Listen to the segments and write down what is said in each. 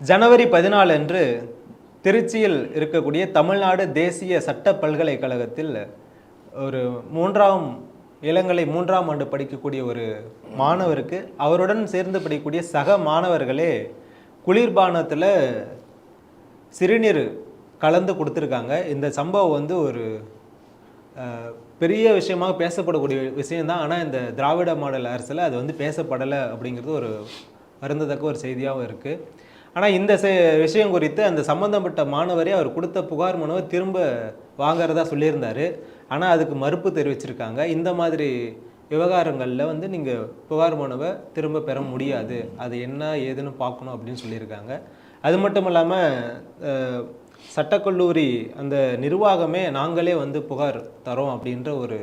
ஜனவரி பதினாலு அன்று திருச்சியில் இருக்கக்கூடிய தமிழ்நாடு தேசிய சட்ட பல்கலைக்கழகத்தில் ஒரு மூன்றாம் இளங்கலை மூன்றாம் ஆண்டு படிக்கக்கூடிய ஒரு மாணவருக்கு அவருடன் சேர்ந்து படிக்கக்கூடிய சக மாணவர்களே குளிர்பானத்தில் சிறுநீர் கலந்து கொடுத்துருக்காங்க. இந்த சம்பவம் வந்து ஒரு பெரிய விஷயமாக பேசப்படக்கூடிய விஷயம்தான். ஆனால் இந்த திராவிட மாடல் அரசில் அது வந்து பேசப்படலை அப்படிங்கிறது ஒரு வருந்தத்தக்க ஒரு செய்தியாகவும் இருக்குது ஆனால் இந்த செ- விஷயம் குறித்து அந்த சம்பந்தப்பட்ட மாணவரே அவர் கொடுத்த புகார் மனுவை திரும்ப வாங்கிறதா சொல்லியிருந்தார். ஆனால் அதுக்கு மறுப்பு தெரிவிச்சிருக்காங்க. இந்த மாதிரி விவகாரங்களில் வந்து நீங்கள் புகார் மனுவை திரும்ப பெற முடியாது. அது என்ன ஏதுன்னு பார்க்கணும் அப்படின்னு சொல்லியிருக்காங்க. அது மட்டும் இல்லாமல் சட்டக்கல்லூரி அந்த நிர்வாகமே நாங்களே வந்து புகார் தரோம் அப்படின்ற ஒரு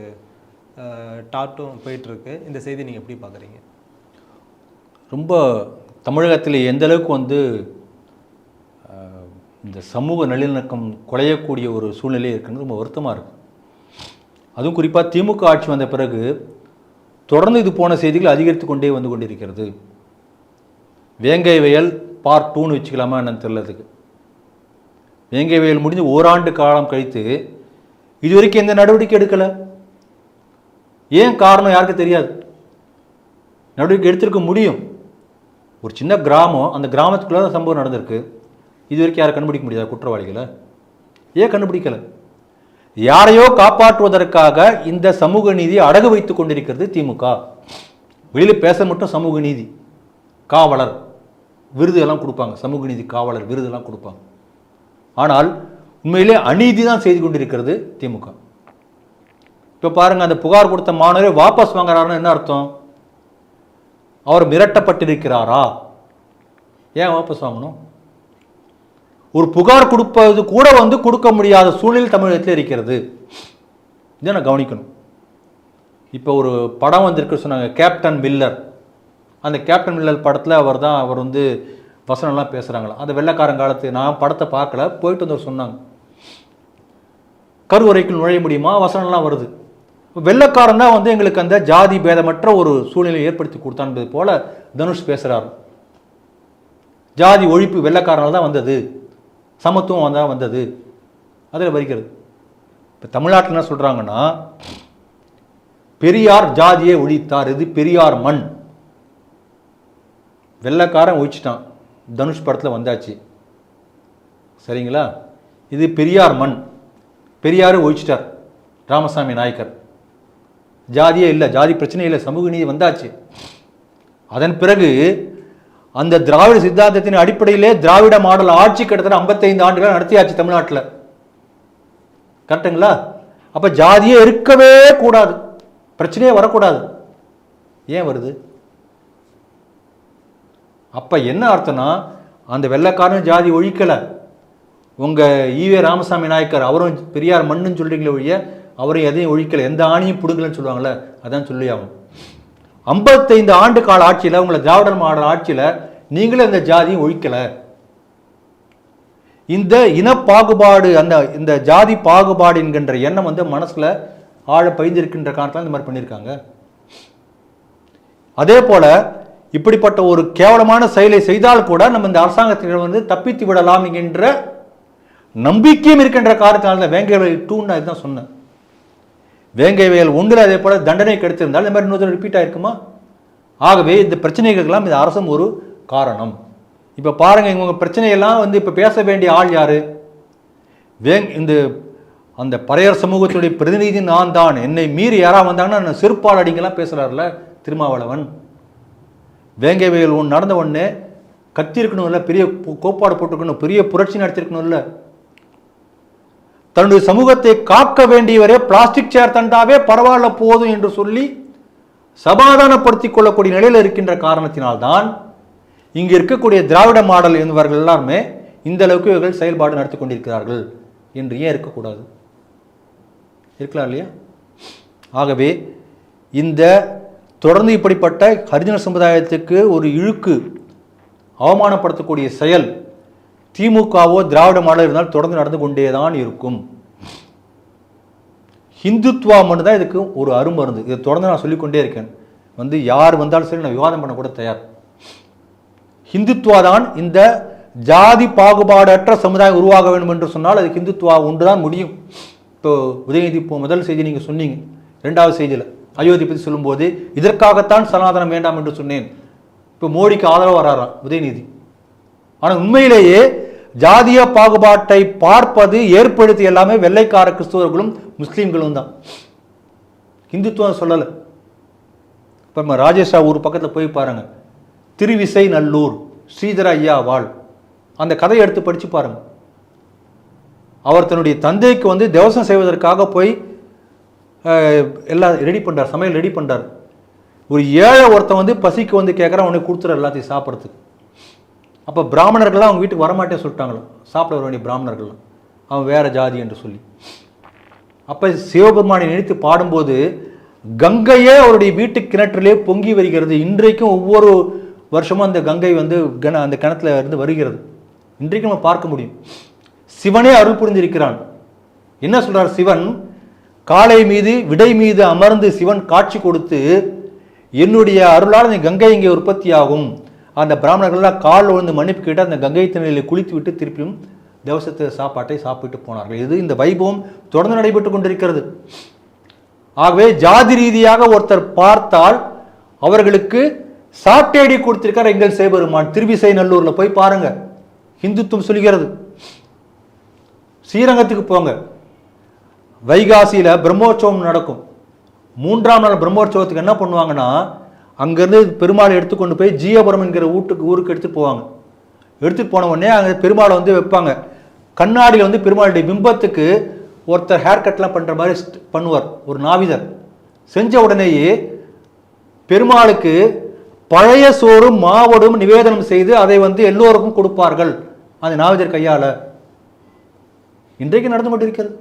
டாட்டும் போயிட்டுருக்கு இந்த செய்தி நீங்கள் எப்படி பார்க்குறீங்க ரொம்ப தமிழகத்தில் எந்த அளவுக்கு வந்து இந்த சமூக நல்லிணக்கம் குலையக்கூடிய ஒரு சூழ்நிலை இருக்குன்னு ரொம்ப வருத்தமாக இருக்கும் அதுவும் குறிப்பாக திமுக ஆட்சி வந்த பிறகு தொடர்ந்து இது போன செய்திகள் அதிகரித்து கொண்டே வந்து கொண்டிருக்கிறது. வேங்கை வயல் பார்ட் டூன்னு வச்சுக்கலாமா என்னன்னு தெரியலதுக்கு வேங்கை வயல் முடிஞ்சு ஓராண்டு காலம் கழித்து இது வரைக்கும் எந்த நடவடிக்கை எடுக்கலை. ஏன் காரணம் யாருக்கு தெரியாது. நடவடிக்கை எடுத்திருக்க முடியும். ஒரு சின்ன கிராமம் அந்த கிராமத்துக்குள்ளே தான் சம்பவம் நடந்திருக்கு. இது வரைக்கும் யாரை கண்டுபிடிக்க முடியாது குற்றவாளிகளை. ஏன் கண்டுபிடிக்கலை? யாரையோ காப்பாற்றுவதற்காக இந்த சமூக நீதியை அடகு வைத்துக் கொண்டிருக்கிறது திமுக. வெளியில் பேச மட்டும் சமூக நீதி. காவலர் விருது எல்லாம் கொடுப்பாங்க. சமூக நீதி காவலர் விருதெல்லாம் கொடுப்பாங்க. ஆனால் உண்மையிலே அநீதி தான் செய்து கொண்டிருக்கிறது திமுக. இப்போ பாருங்கள் அந்த புகார் கொடுத்த மாணவரை வாபஸ் வாங்குறாருன்னு என்ன அர்த்தம்? அவர் மிரட்டப்பட்டிருக்கிறாரா? ஏன் வாபஸ் வாங்கணும் ஒரு புகார் கொடுப்பது கூட வந்து கொடுக்க முடியாத சூழ்நிலை தமிழகத்தில் இருக்கிறது. இதை நான் கவனிக்கணும். இப்போ ஒரு படம் வந்திருக்கு சொன்னாங்க கேப்டன் மில்லர் அந்த கேப்டன் மில்லர் படத்தில் அவர் தான் அவர் வந்து வசனம்லாம் பேசுகிறாங்களா அந்த வெள்ளைக்காரன் காலத்து நான் படத்தை பார்க்கல போயிட்டு வந்தவர் சொன்னாங்க. கருவறைக்குள் நுழைய முடியுமா? வசனம்லாம் வருது. வெள்ளக்காரன் தான் வந்து எங்களுக்கு அந்த ஜாதி பேதமற்ற ஒரு சூழ்நிலையை ஏற்படுத்தி கொடுத்தான்பது போல தனுஷ் பேசுகிறார் ஜாதி ஒழிப்பு வெள்ளக்காரனால் தான் வந்தது. சமத்துவம் தான் வந்தது. அதில் வரிக்கிறது. இப்போ தமிழ்நாட்டில் என்ன சொல்கிறாங்கன்னா பெரியார் ஜாதியை ஒழித்தார். இது பெரியார் மண். வெள்ளைக்காரன் ஒழிச்சிட்டான். தனுஷ் படத்தில் வந்தாச்சு. சரிங்களா? இது பெரியார் மண். பெரியார் ஒழிச்சிட்டார். ராமசாமி நாயக்கர். ஜாதியே இல்லை ஜாதி பிரச்சனை இல்லை சமூக நீதி வந்தாச்சு. அதன் பிறகு அந்த திராவிட சித்தாந்தத்தின் அடிப்படையிலே திராவிட மாடல் ஆட்சி கிட்டத்தட்ட 55 ஆண்டுகள் நடத்தியாச்சு தமிழ்நாட்டில். கரெக்டுங்களா அப்போ ஜாதியே இருக்கவே கூடாது. பிரச்சனையே வரக்கூடாது. ஏன் வருது? அப்போ என்ன அர்த்தம்னா அந்த வெள்ளக்காரன் ஜாதி ஒழிக்கலை. உங்கள் ஈவே ராமசாமி நாயக்கர் அவரும் பெரியார் மண்ணுன்னு சொல்கிறீங்களே ஒழிய அவரை எதையும் ஒழிக்கலை. எந்த ஆணையும் பிடுங்கலன்னு சொல்லுவாங்கள்ல அதான் சொல்லி ஐம்பத்தைந்து ஆண்டு கால ஆட்சியில் உங்களை திராவிட மாடல் ஆட்சியில் நீங்களும் இந்த ஜாதியும் ஒழிக்கலை. இந்த இன பாகுபாடு அந்த இந்த ஜாதி பாகுபாடு என்கின்ற எண்ணம் வந்து மனசில் ஆழ பயந்திருக்கின்ற காரணத்தால் இந்த மாதிரி பண்ணியிருக்காங்க. அதே போல் இப்படிப்பட்ட ஒரு கேவலமான செயலை செய்தால் கூட நம்ம இந்த அரசாங்கத்தினர் வந்து தப்பித்து விடலாம் என்கின்ற நம்பிக்கையும் இருக்கின்ற காரணத்தினால தான் வேங்கையில் டூன்னு அதுதான் சொன்னேன். வேங்கை வயல் ஒன்றில் அதே போல தண்டனை கிடைத்திருந்தால் இந்த மாதிரி இன்னொரு ரிப்பீட் ஆயிருக்குமா? ஆகவே இந்த பிரச்சனைகளுக்கெல்லாம் இந்த அரசும் ஒரு காரணம். இப்போ பாருங்கள் இவங்க பிரச்சனையெல்லாம் வந்து இப்போ பேச வேண்டிய ஆள் யார்? வேங் இந்த அந்த பறையர் சமூகத்துடைய பிரதிநிதி நான் தான். என்னை மீறி யாராவது வந்தாங்கன்னா நான் செருப்பால் அடிங்கலாம் பேசுகிறார்ல திருமாவளவன். வேங்கை வயல் ஒன்று நடந்த உடனே கத்தி பெரிய கோப்பாடு போட்டுக்கணும் பெரிய புரட்சி நடத்திருக்கணும்ல. தன்னுடைய சமூகத்தை காக்க வேண்டியவரே பிளாஸ்டிக் சேர் தண்டாவே பரவாயில்ல போதும் என்று சொல்லி சமாதானப்படுத்தி கொள்ளக்கூடிய நிலையில் இருக்கின்ற காரணத்தினால்தான் இங்கு இருக்கக்கூடிய திராவிட மாடல் என்பவர்கள் எல்லாருமே இந்த அளவுக்கு இவர்கள் செயல்பாடு நடத்தி கொண்டிருக்கிறார்கள் என்று ஏன் இருக்கக்கூடாது? இருக்கலாம் இல்லையா? ஆகவே இந்த தொடர்ந்து இப்படிப்பட்ட ஹரிஜன சமுதாயத்துக்கு ஒரு இழுக்கு அவமானப்படுத்தக்கூடிய செயல் திமுகவோ திராவிட மாடல் இருந்தால் தொடர்ந்து நடந்து கொண்டே தான் இருக்கும். ஹிந்துத்வா மட்டும் தான் இதுக்கு ஒரு அருமருந்து. இதை தொடர்ந்து நான் சொல்லிக்கொண்டே இருக்கேன். வந்து யார் வந்தாலும் சரி நான் விவாதம் பண்ண கூட தயார். ஹிந்துத்வா தான் இந்த ஜாதி பாகுபாடற்ற சமுதாயம் உருவாக வேண்டும் என்று சொன்னால் அது ஹிந்துத்துவா ஒன்றுதான் முடியும். இப்போ உதயநிதி இப்போ முதல் செய்தி நீங்கள் சொன்னீங்க. ரெண்டாவது செய்தியில். அயோத்தி பற்றி சொல்லும்போது இதற்காகத்தான் சனாதனம் வேண்டாம் என்று சொன்னேன். இப்போ மோடிக்கு ஆதரவு வராராம் உதயநிதி? ஆனால் உண்மையிலேயே ஜாதிய பாகுபாட்டை பார்ப்பது ஏற்படுத்தி எல்லாமே வெள்ளைக்கார கிறிஸ்துவர்களும் முஸ்லீம்களும் தான். இந்துத்துவம் சொல்லலை. இப்போ நம்ம ராஜேஷா ஊர் பக்கத்தில் போய் பாருங்க. திருவிசை நல்லூர் ஸ்ரீதர ஐயா வாழ். அந்த கதையை எடுத்து படித்து பாருங்கள் அவர் தன்னுடைய தந்தைக்கு வந்து தேவசம் செய்வதற்காக போய் எல்லாம் ரெடி பண்ணுறார் சமையல் ரெடி பண்ணுறார் ஒரு ஏழை ஒருத்தன் வந்து பசிக்கு வந்து கேட்குறான் உனக்கு கொடுத்துற எல்லாத்தையும் சாப்பிட்றதுக்கு. அப்போ பிராமணர்கள்லாம் அவங்க வீட்டுக்கு வரமாட்டே சொல்லிட்டாங்களோ? சாப்பிட வர வேண்டிய பிராமணர்கள்லாம். அவன் வேற ஜாதி என்று சொல்லி. அப்போ சிவபெருமானை நினைத்து பாடும்போது கங்கையே அவருடைய வீட்டு கிணற்றிலே பொங்கி வருகிறது. இன்றைக்கும் ஒவ்வொரு வருஷமும் அந்த கங்கை வந்து கண அந்த கிணத்துல இருந்து வருகிறது. இன்றைக்கும் நம்ம பார்க்க முடியும். சிவனே அருள் புரிந்திருக்கிறான். என்ன சொல்றார் சிவன்? காலை மீது விடை மீது அமர்ந்து சிவன் காட்சி கொடுத்து என்னுடைய அருளால் இந்த கங்கை இங்கே உற்பத்தியாகும். அந்த பிராமணர்கள்லாம் கால் விழுந்து மன்னிப்பு கேட்டு அந்த கங்கை தண்ணியில் குளித்து விட்டு திருப்பியும் தேவசத்து சாப்பாட்டை சாப்பிட்டு போனார்கள். இது இந்த வைபவம் தொடர்ந்து நடைபெற்று கொண்டிருக்கிறது. ஆகவே ஜாதி ரீதியாக ஒருத்தர் பார்த்தால் அவர்களுக்கு சாட்டேடி கொடுத்திருக்கார் எங்கள் சேபெருமான் திருவிசை நல்லூரில் போய் பாருங்க. இந்துத்துவம் சொல்கிறது. ஸ்ரீரங்கத்துக்கு போங்க. வைகாசியில் பிரம்மோற்சவம் நடக்கும். மூன்றாம் நாள் பிரம்மோற்சவத்துக்கு என்ன பண்ணுவாங்கன்னா அங்கேருந்து பெருமாளை எடுத்துக்கொண்டு போய் ஜீயபுரம் என்கிற வீட்டுக்கு ஊருக்கு எடுத்துகிட்டு போவாங்க. எடுத்துட்டு போன உடனே அங்கே பெருமாளை வந்து வைப்பாங்க. கண்ணாடியில் வந்து பெருமாளுடைய பிம்பத்துக்கு ஒருத்தர் ஹேர் கட்லாம் பண்ணுற மாதிரி பண்ணுவார். ஒரு நாவிதர். செஞ்ச உடனேயே பெருமாளுக்கு பழைய சோறும் மாவடும் நிவேதனம் செய்து அதை வந்து எல்லோருக்கும் கொடுப்பார்கள். அந்த நாவிதர் கையால். இன்றைக்கு நடந்து கொண்டிருக்கிறது.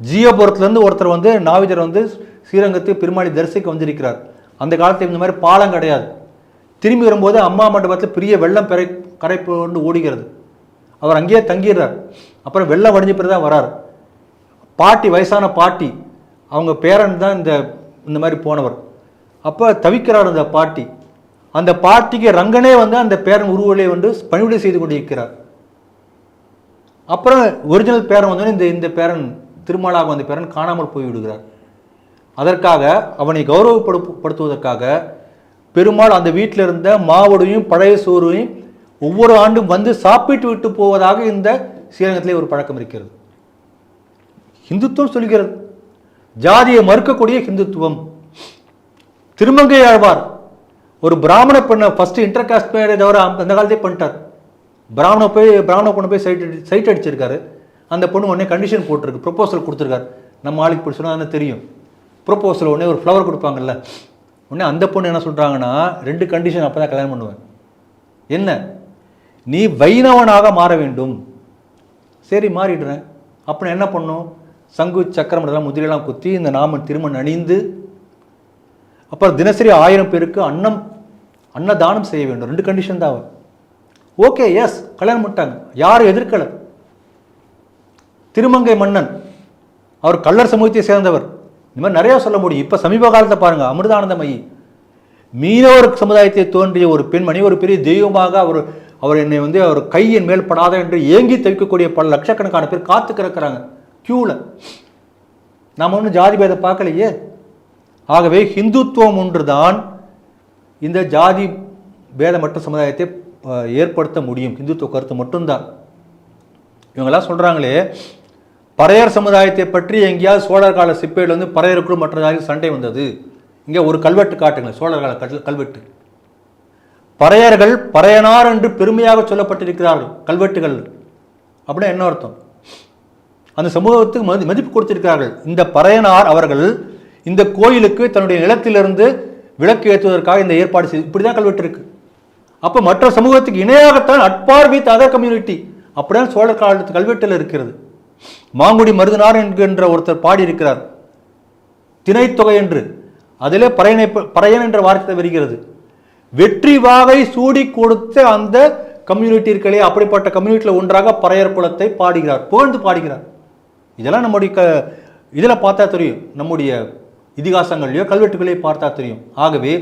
ஜீயபுரத்துலேருந்து ஒருத்தர் வந்து நாவிதர் வந்து ஸ்ரீரங்கத்து பெருமாளை தரிசிக்க வந்திருக்கிறார். அந்த காலத்தில் இந்த மாதிரி பாலம் கிடையாது. திரும்பி வரும்போது அம்மா மண்டபத்தில் பெரிய வெள்ளம் பெறை கரை கொண்டு ஓடுகிறது அவர் அங்கேயே தங்கிடுறார். அப்புறம் வெள்ளம் வடிஞ்ச பிறகு தான் வரார். பாட்டி வயசான பாட்டி அவங்க பேரன் தான் இந்த இந்த மாதிரி போனவர். அப்போ தவிக்கிறார் அந்த பாட்டி. அந்த பாட்டிக்கு ரங்கனே வந்து அந்த பேரன் உருவலே வந்து பணிவிடை செய்து கொண்டிருக்கிறார். அப்புறம் ஒரிஜினல் பேரன் வந்தோடனே இந்த இந்த பேரன் திருமலாக வந்த பேரன் காணாமல் போய் விடுகிறார் அதற்காக அவனை கௌரவப்படுத்துவதற்காக பெருமாள் அந்த வீட்டில் இருந்த மாவடையும் பழைய சோறுவையும் ஒவ்வொரு ஆண்டும் வந்து சாப்பிட்டு விட்டு போவதாக இந்த ஸ்ரீரங்கத்திலே ஒரு பழக்கம் இருக்கிறது. இந்துத்துவம் சொல்கிறது. ஜாதியை மறுக்கக்கூடிய ஹிந்துத்துவம். திருமங்கை ஆழ்வார் ஒரு பிராமண பெண்ணை ஃபஸ்ட்டு இன்டர் காஸ்ட் மேரேஜ் அவர் அந்த காலத்தே பண்ணிட்டார். பிராமண போய் பிராமண பொண்ணை போய் சைட் அடி சைட் அடிச்சிருக்காரு. அந்த பொண்ணு உடனே கண்டிஷன் போட்டிருக்கு ப்ரொப்போசல் கொடுத்துருக்காரு. நம்ம ஆளுக்கு பிடிச்சோன்னா தெரியும். ப்ரொப்போசல் உடனே ஒரு ஃப்ளவர் கொடுப்பாங்கல்ல. உடனே அந்த பொண்ணு என்ன சொல்கிறாங்கன்னா ரெண்டு கண்டிஷன் அப்போ தான் கல்யாணம் பண்ணுவேன். என்ன? நீ வைணவனாக மாற வேண்டும். சரி மாறிடுறேன். அப்புறம் என்ன பண்ணும்? சங்கு சக்கரம் இதெல்லாம் முதிரையெல்லாம் குத்தி இந்த நாம திருமண் அணிந்து அப்புறம் தினசரி ஆயிரம் பேருக்கு அன்னம் அன்னதானம் செய்ய வேண்டும். ரெண்டு கண்டிஷன் தான் ஓகே எஸ் கல்யாணம் பண்ணிட்டாங்க. யாரும் எதிர்க்கலை. திருமங்கை மன்னன் அவர் கள்ளர் சமூகத்தை சேர்ந்தவர். இந்த மாதிரி நிறையா சொல்ல முடியும். இப்போ சமீப காலத்தை பாருங்கள் அமிர்தானந்தமயி. மீனவர் சமுதாயத்தை தோன்றிய ஒரு பெண்மணி ஒரு பெரிய தெய்வமாக அவர் அவர் என்னை வந்து அவர் கையின் மேல் படாத என்று ஏங்கி தவிக்கக்கூடிய பல லட்சக்கணக்கான பேர் காத்து கிடக்கிறாங்க. கியூவில் நாம் ஒன்றும் ஜாதி பேதம் பார்க்கலையே. ஆகவே ஹிந்துத்துவம் ஒன்று தான் இந்த ஜாதி பேதமற்ற சமுதாயத்தை ஏற்படுத்த முடியும். ஹிந்துத்துவ கருத்து மட்டும்தான். இவங்கெல்லாம் சொல்கிறாங்களே பறையர் சமுதாயத்தை பற்றி எங்கேயாவது சோழர் கால சிப்பேடில் வந்து பறையருக்குள் மற்ற சண்டை வந்தது. இங்கே ஒரு கல்வெட்டு காட்டுங்க சோழர் கால கல் கல்வெட்டு. பறையர்கள் பறையனார் என்று பெருமையாக சொல்லப்பட்டிருக்கிறார்கள் கல்வெட்டுகள். அப்படின்னா என்ன அர்த்தம்? அந்த சமூகத்துக்கு மதி மதிப்பு கொடுத்திருக்கிறார்கள். இந்த பறையனார் அவர்கள் இந்த கோயிலுக்கு தன்னுடைய நிலத்திலிருந்து விளக்கு ஏற்றுவதற்காக இந்த ஏற்பாடு செய்து இப்படி தான் கல்வெட்டு இருக்கு. அப்போ மற்ற சமூகத்துக்கு இணையாகத்தான் at par with other community. அப்படிதான் சோழர் காலத்து கல்வெட்டில் இருக்கிறது. மாங்குடி மருதனார் என்கின்ற ஒருத்தர் பாடியிருக்கிறார். திணைத்தொகை என்று. அதிலே பறையனை பறையன் என்ற வார்த்தை வருகிறது. வெற்றி வாகை சூடி கொடுத்த அந்த கம்யூனிட்டி இருக்கலே அப்படிப்பட்ட கம்யூனிட்டியில் ஒன்றாக பறையர் குலத்தை பாடுகிறார் புகழ்ந்து பாடுகிறார். இதெல்லாம் நம்முடைய க இதில் பார்த்தா தெரியும். நம்முடைய இதிகாசங்களையோ கல்வெட்டுகளையோ பார்த்தா தெரியும். ஆகவே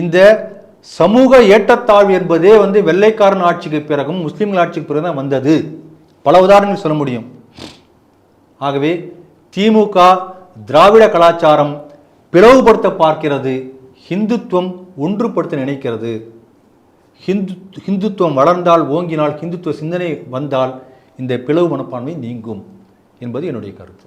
இந்த சமூக ஏற்றத்தாழ்வு என்பதே வந்து வெள்ளைக்காரன் ஆட்சிக்கு பிறகும் முஸ்லீம்கள் ஆட்சிக்கு பிறகு தான் வந்தது. பல உதாரணங்கள் சொல்ல முடியும். ஆகவே திமுக திராவிட கலாச்சாரம் பிளவுபடுத்த பார்க்கிறது ஹிந்துத்துவம் ஒன்றுபடுத்த நினைக்கிறது. ஹிந்து ஹிந்துத்துவம் வளர்ந்தால் ஓங்கினால் ஹிந்துத்துவ சிந்தனை வந்தால் இந்த பிளவு மனப்பான்மை நீங்கும் என்பது என்னுடைய கருத்து.